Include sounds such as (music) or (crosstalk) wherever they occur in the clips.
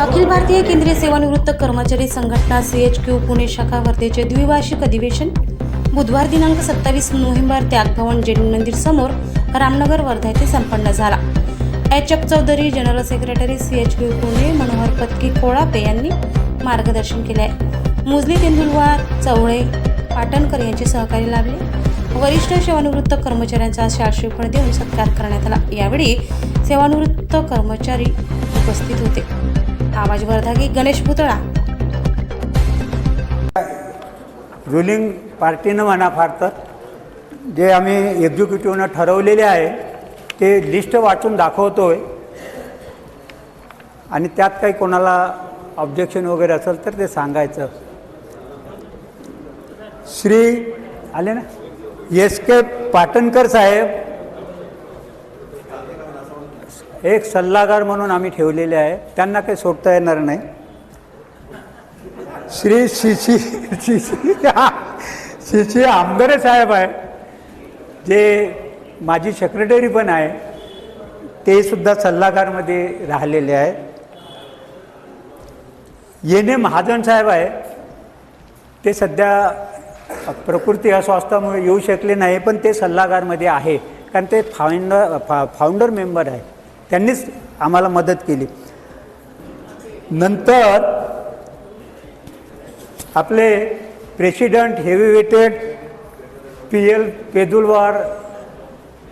अखिल भारतीय केंद्रीय सेवानिवृत्त कर्मचारी संघटना सी एच क्यू पुणे शाखा वर्धेचे द्विवार्षिक अधिवेशन. बुधवार दिनांक सत्तावीस नोव्हेंबर त्यागभवन जैन मंदिर समोर रामनगर वर्धा येथे संपन्न झाला. H F Chaudhari general secretary C H Q Pune Manohar Patki Kolape यांनी मार्गदर्शन केले आहे मुजली तेंडुलवार चवळे पाटणकर यांचे सहकार्य लाभले. वरिष्ठ सेवानिवृत्त कर्मचाऱ्यांचा शाश्रीफळ देऊन सत्कार करण्यात आला. यावेळी सेवानिवृत्त कर्मचारी उपस्थित होते. आवाज वर्धागी गणेश पुतळा. रुलिंग पार्टीनं म्हणा फार तर जे आम्ही एक्झिक्युटिव्हनं ठरवलेले आहे ते लिस्ट वाचून दाखवतो आहे आणि त्यात काही कोणाला ऑब्जेक्शन वगैरे असेल तर ते सांगायचं. श्री आले ना? एस के पाटणकर साहेब एक सल्लागार म्हणून आम्ही ठेवलेले आहे. त्यांना काही सोडता येणार नाही. श्री शिशी शिशी शिशी आमदारे साहेब आहे. जे माझी सेक्रेटरी पण आहे ते सुद्धा सल्लागारमध्ये राहिलेले आहे. येणे महाजन साहेब आहे. ते सध्या प्रकृती अस्वास्थामुळे येऊ शकले नाही पण ते सल्लागारमध्ये आहे. कारण ते फाउंडर फा फाउंडर मेंबर आहे. त्यांनीच आम्हाला मदत केली. नंतर आपले president heavy weighted P L Pedulwar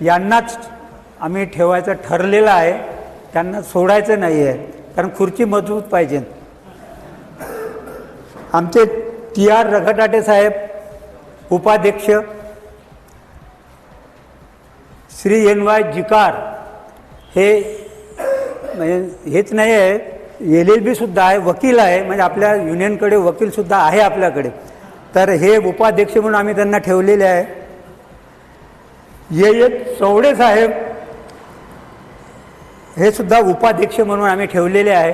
यांनाच आम्ही ठेवायचं ठरलेलं आहे. त्यांना सोडायचं नाही आहे कारण खुर्ची मजबूत पाहिजे. आमचे टी आर रघटाटे साहेब उपाध्यक्ष श्री एन वाय जिकार हे म्हणजे हेच नाही आहे. एल एल बीसुद्धा आहे वकील आहे म्हणजे आपल्या युनियनकडे वकीलसुद्धा आहे आपल्याकडे. तर हे उपाध्यक्ष म्हणून आम्ही त्यांना ठेवलेले आहे. ये येत चौडे साहेब हे सुद्धा उपाध्यक्ष म्हणून आम्ही ठेवलेले आहे.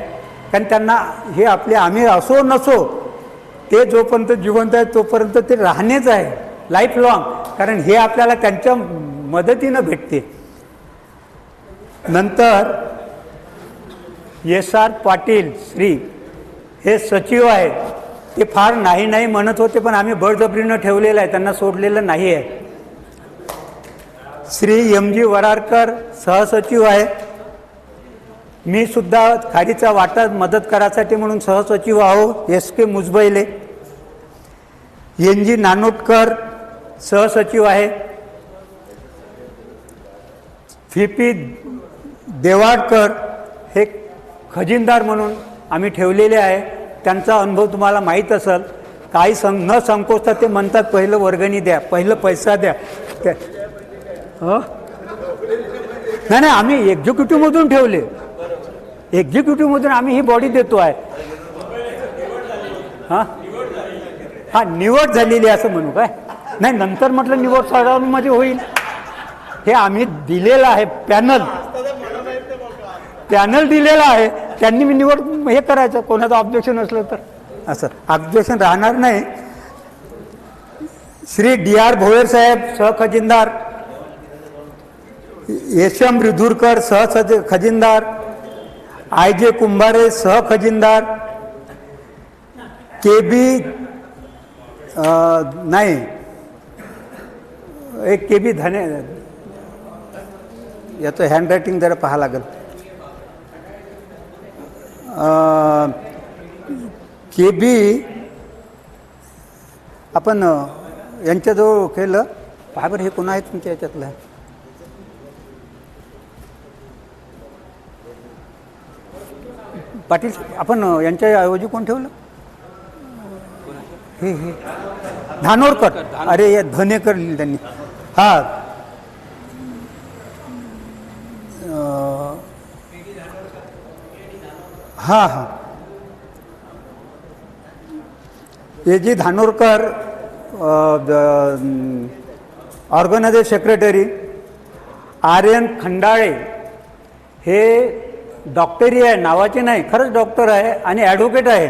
कारण त्यांना हे आपले आम्ही असो नसो ते जोपर्यंत जिवंत आहे तोपर्यंत ते राहणेच आहे लाईफ लाँग कारण हे आपल्याला त्यांच्या मदतीनं भेटते. नंतर एस आर पाटील श्री हे सचिव आहे ते फार नाही नाही म्हणत होते पण आम्ही बळजबरीनं ठेवलेलं आहे. त्यांना सोडलेलं नाही आहे. श्री एम जी वरारकर सहसचिव आहे मी सुद्धा खाडीचा वाटा मदत करायसाठी म्हणून सहसचिव आहो एस के मुजबैले. एन जी नानोटकर सहसचिव आहे व्ही पी देवाडकर हे खजिनदार म्हणून आम्ही ठेवलेले आहे. त्यांचा अनुभव तुम्हाला माहीत असेल. काही सं न संकोचता ते म्हणतात पहिलं वर्गणी द्या पहिलं पैसा द्या. त्या नाही नाही आम्ही एक्झिक्युटिव्हमधून ठेवले. एक्झिक्युटिव्हमधून आम्ही ही बॉडी देतो आहे. हां? हां निवड झालेली असं म्हणू काय? नाही नंतर म्हटलं निवड साधारण माझी होईल. हे आम्ही दिलेलं आहे पॅनल पॅनल दिलेला आहे. त्यांनी मी निवड हे करायचं. कोणाचं ऑब्जेक्शन असलं तर. असं. ऑब्जेक्शन राहणार नाही. श्री डी आर भोयर साहेब सहखजिनदार एस एम रिधुरकर सह खजिनदार. आय जे कुंभारे सहखजिनदार के बी नाही. एक के बी धने याचं हँडरायटिंग जरा पाहा लागेल. के बी आपण यांच्याजवळ केलं. फायबर हे कोण आहे तुमच्या याच्यातलं? पाटील आपण यांच्या ऐवजी कोण ठेवलं? हे हे. धानोरकर. अरे या धनेकर लिहिलं त्यांनी. हा. हां हां. A G Dhanorkar organiser secretary Aryan Khandale हे डॉक्टरी आहे नावाचे नाही खरंच डॉक्टर आहे आणि ॲडव्होकेट आहे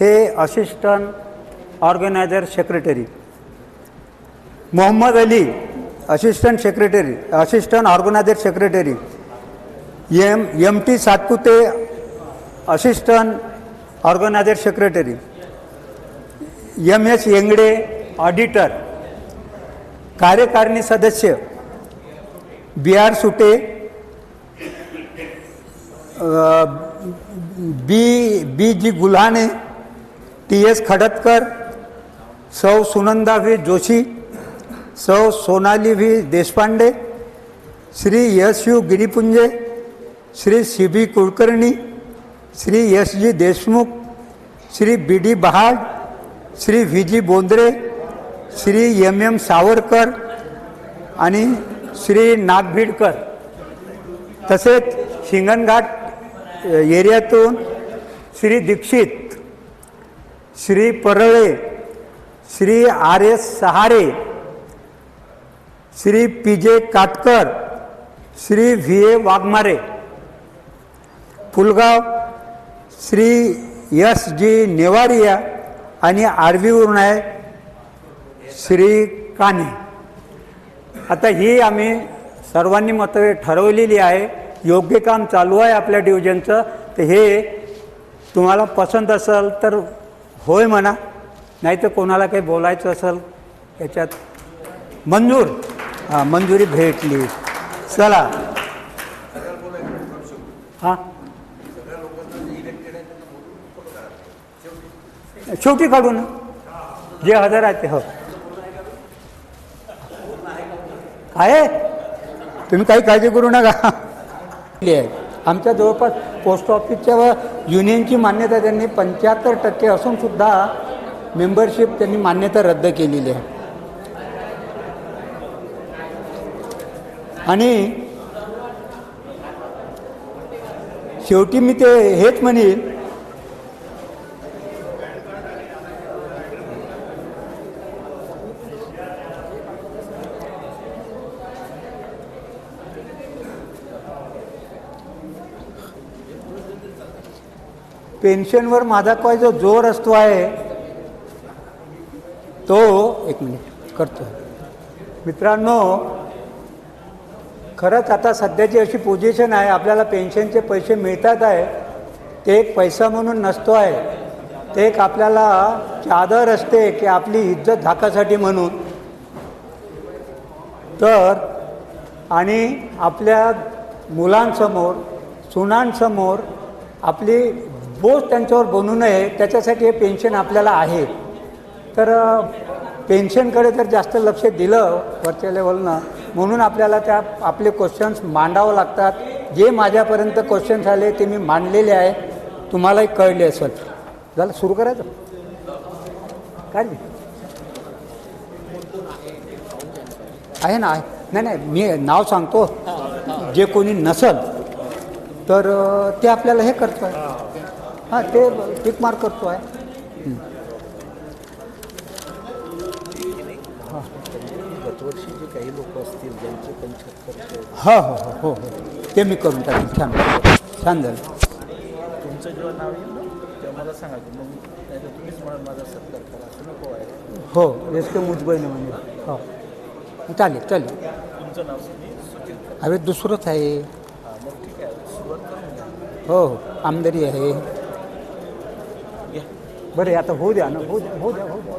हे assistant organiser secretary. Mohammed Ali assistant secretary assistant organiser secretary. M M T Satpute assistant organiser secretary M S Yengde auditor कार्यकारिणी सदस्य B R Sute B B G Gulhane T S Khadatkar सौ Sunanda V Joshi सौ Sonali V Deshpande Shri Yash U Giripunje Shri C B Kulkarni Shri Yash G Deshmukh Shri B D Bahad Shri V G Bondre Shri M M Savarkar आणि श्री नागभीडकर. तसेच Shinganghat एरियातून Shri Dixit Shri Parale Shri R S Sahare Shri P J Katkar Shri V A Waghmare. Pulgaon Shri S G Newaria आणि आरवीवरून आहे श्री काने. आता ही आम्ही सर्वांनी मतं ठरवलेली आहे. योग्य काम चालू आहे आपल्या डिव्हिजनचं तर हे तुम्हाला पसंत असेल तर होय म्हणा. नाही तर कोणाला काही बोलायचं असेल याच्यात मंजूर. हां मंजुरी भेटली. चला. हां? शेवटी काढू ना जे हजार आहे ते हो. आहे. तुम्ही काही काळजी करू नका. आमच्या जवळपास पोस्ट ऑफिसच्या व युनियनची मान्यता त्यांनी पंच्याहत्तर टक्के असून सुद्धा मेंबरशिप त्यांनी मान्यता रद्द केलेली आहे. आणि शेवटी मी ते हेच म्हणेन पेन्शनवर माझा काय जो जोर असतो आहे तो एक मिनिट करतो. मित्रांनो खरंच आता सध्याची अशी पोझिशन आहे आपल्याला पेन्शनचे पैसे मिळतात आहे ते एक पैसा म्हणून नसतो आहे ते एक आपल्याला चादर असते की आपली इज्जत झाकासाठी म्हणून. तर आणि आपल्या मुलांसमोर सुनांसमोर आपली बोज त्यांच्यावर बनू नये त्याच्यासाठी हे पेन्शन आपल्याला आहे. तर पेन्शनकडे जर जास्त लक्ष दिलं वरच्या लेवलनं म्हणून आपल्याला त्या आपले क्वेश्चन्स मांडावं लागतात. जे माझ्यापर्यंत क्वेश्चन्स आले ते मी मांडलेले आहे. तुम्हालाही कळले असेल. झालं सुरू करायचं? काय नाही आहे ना आहे. नाही नाही मी नाव सांगतो. जे कोणी नसल तर ते आपल्याला हे करतो आहे हां ते टिक मार्क करतो आहे. हं. गतवर्षी जे काही लोक असतील ज्यांचे पंच्याहत्तर हो हो हो हो हो. ते मी करून टाकेन. छान. छान झालं. तुमचं जेव्हा नाव येईल ना तेव्हा मला सांगा की मग नाही तर तुम्हीच म्हणून माझा सत्कार करा. असं नको आहे. हो एस के मुजबईने म्हणजे हो. चालेल चालेल. तुमचं नाव मी सूचित करा. अरे दुसरंच आहे. हां मग ठीक आहे. सुरुवात करून घ्या हो हो. आमदारी आहे. बरं आता होऊ द्या ना होऊ द्या होऊ द्या होऊ द्या.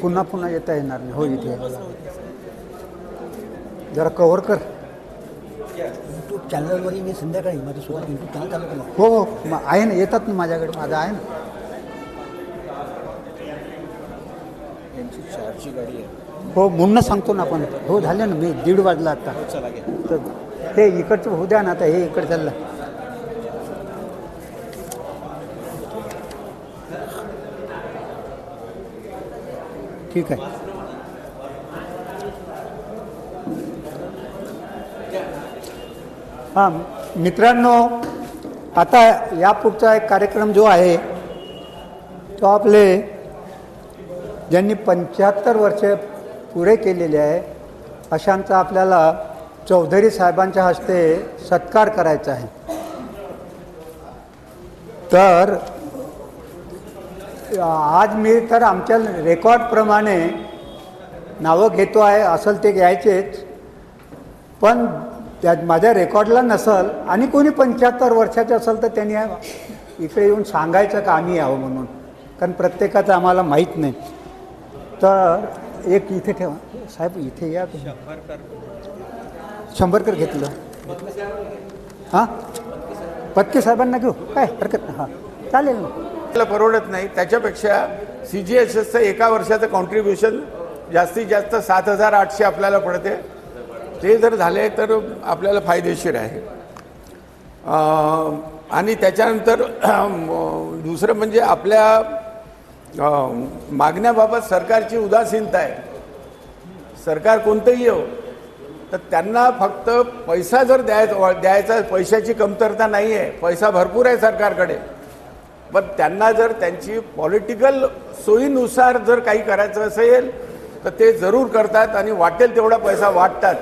पुन्हा पुन्हा येता येणार नाही. हो इथे जरा कव्हर कर. यूट्यूब चॅनलवरही मी संध्याकाळी माझ्यासोबत यूट्यूब चॅनल चालू केलं हो हो आहे ना येतात ना माझ्याकडे माझं आहे ना. यांची चारची गाडी आहे. हो म्हणून सांगतो ना आपण. हो झाले ना मी दीड वाजला आता. हो चला घ्या. तर ते इकडचं होऊ द्या ना आता हे इकडे चाललं. ठीक आहे. हां मित्रांनो आता यापुढचा एक कार्यक्रम जो आहे तो आपले ज्यांनी पंच्याहत्तर वर्ष पुरे केलेले आहे अशांचा आपल्याला चौधरी साहेबांच्या हस्ते सत्कार करायचा आहे. तर आज मी तर आमच्या रेकॉर्डप्रमाणे नावं घेतो आहे असेल ते घ्यायचेच. पण त्या माझ्या रेकॉर्डला नसल आणि कोणी पंच्याहत्तर वर्षाचे असेल तर त्यांनी इकडे येऊन सांगायचं का आम्ही यावं म्हणून. कारण प्रत्येकाचं आम्हाला माहीत नाही. तर एक इथे ठेवा. साहेब इथे या शंभरकर घेतलं. हां? पत्के साहेबांना घेऊ? काय हरकत नाही. हां. चालेल ना. आपल्याला परवडत नाही. त्याच्यापेक्षा सी जी एस एसचं एका वर्षाचं कॉन्ट्रीब्युशन जास्तीत जास्त सात हजार आठशे आपल्याला पडते. ते जर झाले तर आपल्याला फायदेशीर आहे. अं, आणि त्याच्यानंतर दुसरं म्हणजे आपल्या अं, मागण्याबाबत सरकारची उदासीनता आहे. सरकार कोणतंही येऊ तर त्यांना फक्त पैसा जर द्यायचा द्यायचा पैशाची कमतरता नाही आहे पैसा भरपूर आहे सरकारकडे. पण त्यांना जर त्यांची पॉलिटिकल सोयीनुसार जर काही करायचं असेल तर ते जरूर करतात आणि वाटेल तेवढा पैसा वाटतात.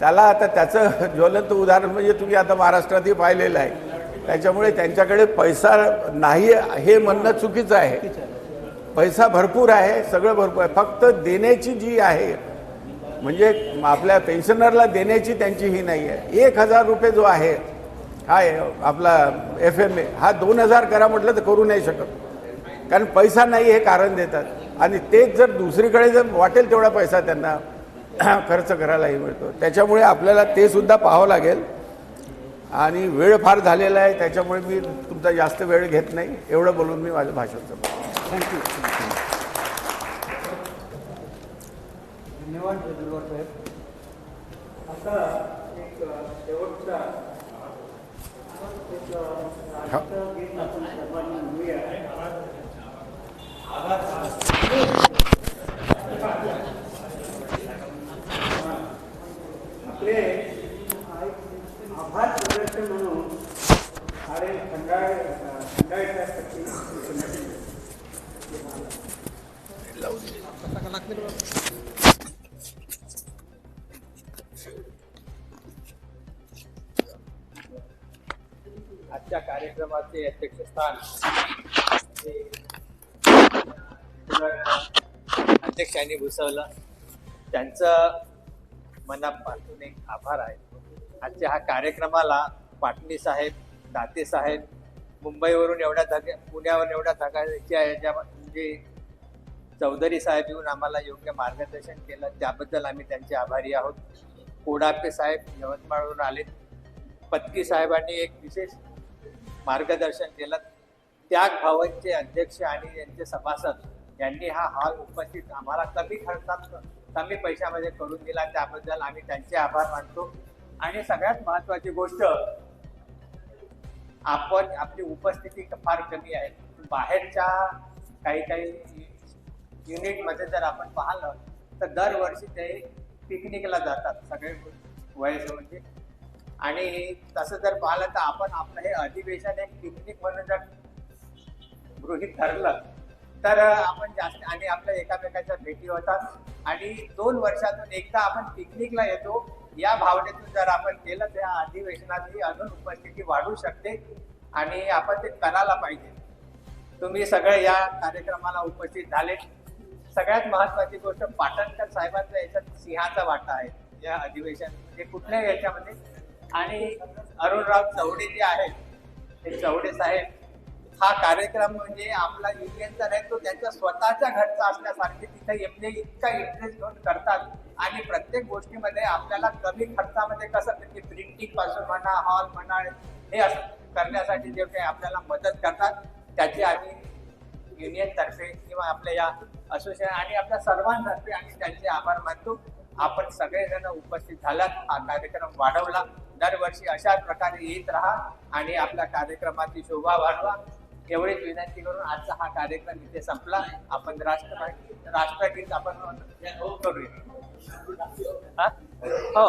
त्याला आता त्याचं ज्वलंत उदाहरण म्हणजे तुम्ही आता महाराष्ट्रातही पाहिलेलं आहे. त्याच्यामुळे त्यांच्याकडे पैसा नाही हे म्हणणं चुकीचं आहे. पैसा भरपूर आहे सगळं भरपूर आहे. फक्त देण्याची जी आहे म्हणजे आपल्या पेन्शनरला देण्याची त्यांची ही नाही आहे. एक हजार रुपये जो आहे हा आपला एफ एम ए हा दोन हजार करा म्हटलं तर करू नाही शकत. कारण पैसा नाही हे कारण देतात. आणि तेच जर दुसरीकडे जर वाटेल तेवढा पैसा त्यांना (clears throat) खर्च करायलाही मिळतो. त्याच्यामुळे आपल्याला ते सुद्धा पाहावं लागेल. आणि वेळ फार झालेला आहे त्याच्यामुळे मी तुमचा जास्त वेळ घेत नाही. एवढं बोलून मी माझं भाषण संपवतो. थँक्यू धन्यवाद जजुलवार साहेब आता आजच्या कार्यक्रमाचे अध्यक्षस्थान हे अध्यक्षांनी भुसवलं त्यांचं मनापासून एक आभार आहे. आजच्या हा कार्यक्रमाला पाटणी साहेब दाते साहेब मुंबईवरून एवढ्या धक्या पुण्यावरून एवढ्या धकाच्या आहे ज्या म्हणजे चौधरी साहेब येऊन आम्हाला योग्य मार्गदर्शन केलं त्याबद्दल आम्ही त्यांचे आभारी आहोत. कोडापे साहेब यवतमाळवरून आले पत्की साहेबांनी एक विशेष मार्गदर्शन केलं. त्याग भावांचे अध्यक्ष आणि यांचे सभासद यांनी हा हॉल उपस्थित आम्हाला कमी खर्चात कमी पैशामध्ये करून दिला. त्याबद्दल आम्ही त्यांचे आभार मानतो. आणि सगळ्यात महत्वाची गोष्ट आपण आपली उपस्थिती फार कमी आहे. बाहेरच्या काही काही युनिटमध्ये जर आपण पाहिलं तर दरवर्षी ते पिकनिकला जातात सगळे वयस म्हणजे. आणि तसं जर पाहिलं तर आपण आपलं हे अधिवेशन एक पिकनिक म्हणून जर गृहित धरलं तर आपण जास्त आणि आपल्या एकामेकाच्या भेटी होतात. आणि दोन वर्षातून एकदा आपण पिकनिकला येतो. या भावनेतून जर आपण केलं तर या अधिवेशनातही अजून उपस्थिती वाढू शकते आणि आपण ते करायला पाहिजे. तुम्ही सगळे या कार्यक्रमाला उपस्थित झाले. सगळ्यात महत्वाची गोष्ट पाटणकर साहेबांचा याच्यात सिंहाचा वाटा आहे. या अधिवेशन म्हणजे कुठल्याही याच्यामध्ये आणि अरुणराव चवडे जे आहेत ते चवडे साहेब हा कार्यक्रम म्हणजे आपला युनियनचा नाही तो त्यांच्या स्वतःच्या घरचा असल्यासारखे तिथे एमने इतका इंटरेस्ट घेऊन करतात. आणि प्रत्येक गोष्टीमध्ये आपल्याला कमी खर्चामध्ये कसं म्हणजे प्रिंटिंगपासून म्हणा हॉल म्हणा हे असं करण्यासाठी जे काही आपल्याला मदत करतात त्याची आम्ही युनियन तर्फे किंवा आपल्या या असोसिएशन आणि आपल्या सर्वांतर्फे आम्ही त्यांचे आभार मानतो. आपण सगळेजण उपस्थित झालात. हा कार्यक्रम वाढवला. दरवर्षी अशाच प्रकारे येत राहा आणि आपल्या कार्यक्रमाची शोभा वाढवा. एवढीच विनंती करून आजचा हा कार्यक्रम इथे संपला. आपण राष्ट्र राष्ट्रगीत आपण करूया. हो?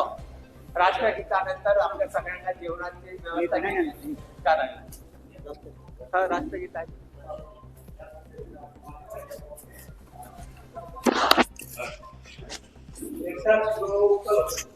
राष्ट्रगीतानंतर आपल्या सगळ्यांना जेवणाची व्यवस्था कारण. राष्ट्रगीत आहे. Thank you. If that's the